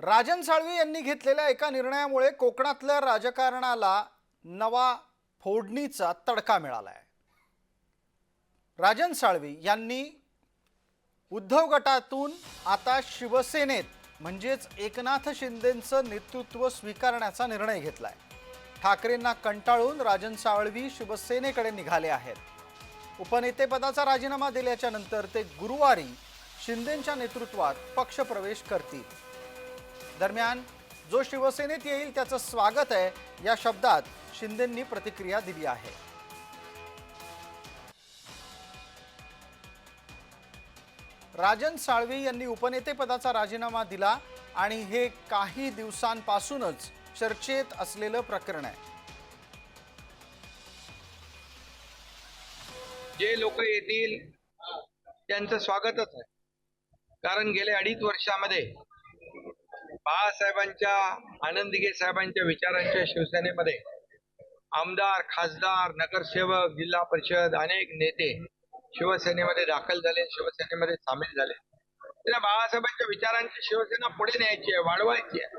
राजन साळवी यांनी घेतलेल्या एका निर्णयामुळे कोकणातल्या राजकारणाला नवा फोडणीचा तडका मिळाला आहे राजन साळवी यांनी उद्धव गटातून आता शिवसेनेत म्हणजेच एकनाथ शिंदेंचं नेतृत्व स्वीकारण्याचा निर्णय घेतलाय. ठाकरेंना कंटाळून राजन साळवी शिवसेनेकडे निघाले आहेत. उपनेतेपदाचा राजीनामा दिल्याच्या नंतर ते गुरुवारी शिंदेंच्या नेतृत्वात पक्षप्रवेश करतील. दरम्यान जो शिवसेनेत येईल त्याचं स्वागत आहे. या शब्दात शिंदेंनी प्रतिक्रिया दिली आहे. राजन साळवी यांनी उपनेतेपदाचा राजीनामा दिला आणि हे काही दिवसांपासूनच चर्चेत असलेलं प्रकरण आहे. जे लोक येतील त्यांचं स्वागतच आहे. कारण गेल्या अडीच वर्षामध्ये बाळासाहेबांच्या आनंदगे साहेबांच्या विचारांच्या शिवसेनेमध्ये आमदार खासदार नगरसेवक जिल्हा परिषद अनेक नेते शिवसेनेमध्ये दाखल झाले शिवसेनेमध्ये सामील झाले. त्यांना बाळासाहेबांच्या विचारांची शिवसेना पुढे न्यायची आहे वाढवायची आहे.